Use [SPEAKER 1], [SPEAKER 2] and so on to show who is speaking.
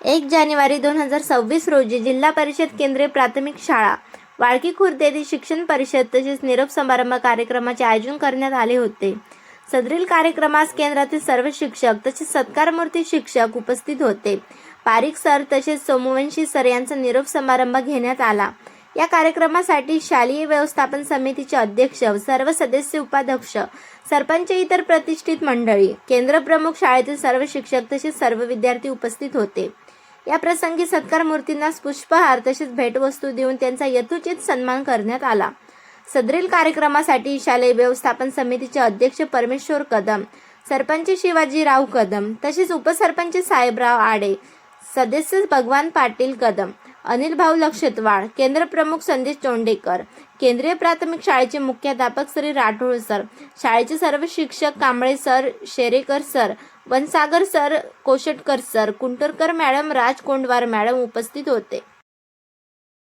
[SPEAKER 1] एक जानेवारी दोन हजार सव्वीस रोजी जिल्हा परिषद केंद्रीय प्राथमिक शाळा वाळकी खुर्द येथे शिक्षण परिषद तसेच निरोप समारंभ कार्यक्रमाचे आयोजन करण्यात आले होते. सदरील कार्यक्रमास केंद्रातील सर्व शिक्षक तसेच सत्कारमूर्ती शिक्षक उपस्थित होते. पारिक सर तसेच सोमवंशी सर यांचा निरोप समारंभ घेण्यात आला. या कार्यक्रमासाठी शालेय व्यवस्थापन समितीचे अध्यक्ष सर्व सदस्य उपाध्यक्ष सरपंच इतर प्रतिष्ठित मंडळी केंद्रप्रमुख शाळेतील सर्व शिक्षक तसेच सर्व विद्यार्थी उपस्थित होते. या प्रसंगी सत्कार मूर्तींना पुष्पहार तसेच भेटवस्तू देऊन त्यांचा यथोचित सन्मान करण्यात आला. सदरील कार्यक्रमासाठी शालेय व्यवस्थापन समितीचे अध्यक्ष परमेश्वर कदम सरपंच शिवाजीराव कदम तसेच उपसरपंच साहेबराव आडे सदस्य भगवान पाटील कदम अनिल भाऊ लक्षतवाड केंद्रप्रमुख संदेश चोंडेकर केंद्रीय प्राथमिक शाळेचे मुख्याध्यापक श्री राठोड सर शाळेचे सर्व शिक्षक Kamble sir Sherekar sir Vansagar sir Koshatkar sir Kuntarkar madam Raj Kondwar madam उपस्थित होते.